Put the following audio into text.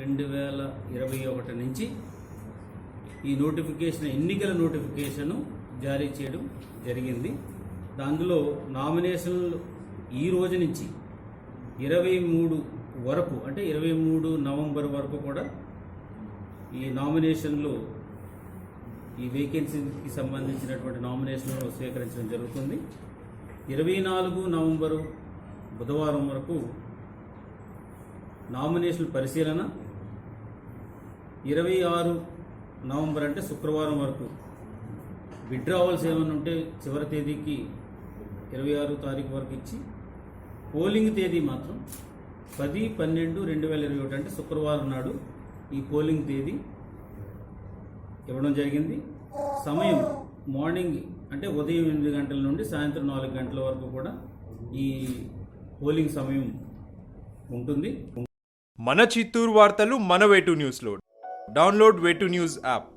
రెండు వేల ఇరవై ఒకటి నుంచి ఈ నోటిఫికేషన్ ఎన్నికల నోటిఫికేషన్ జారీ చేయడం జరిగింది. దానిలో నామినేషన్లు ఈ రోజు నుంచి ఇరవై మూడు వరకు అంటే ఇరవై మూడు నవంబర్ వరకు కూడా ఈ నామినేషన్లు ఈ వేకెన్సీకి సంబంధించినటువంటి నామినేషన్లు స్వీకరించడం జరుగుతుంది. ఇరవై నాలుగు నవంబరు బుధవారం వరకు నామినేషన్ పరిశీలన ఇరవై ఆరు నవంబర్ అంటే శుక్రవారం వరకు విడ్రావల్స్ ఏమైనా ఉంటే చివరి తేదీకి ఇరవై ఆరు తారీఖు వరకు ఇచ్చి పోలింగ్ తేదీ మాత్రం పది పన్నెండు రెండు వేల ఇరవై ఒకటి అంటే శుక్రవారం నాడు ఈ పోలింగ్ తేదీ ఇవ్వడం జరిగింది. సమయం మార్నింగ్ అంటే ఉదయం ఎనిమిది గంటల నుండి సాయంత్రం నాలుగు గంటల వరకు కూడా ఈ పోలింగ్ సమయం ఉంటుంది. మన చిత్తూరు వార్తలు మన వేటు న్యూస్లో. Download Way2 News app.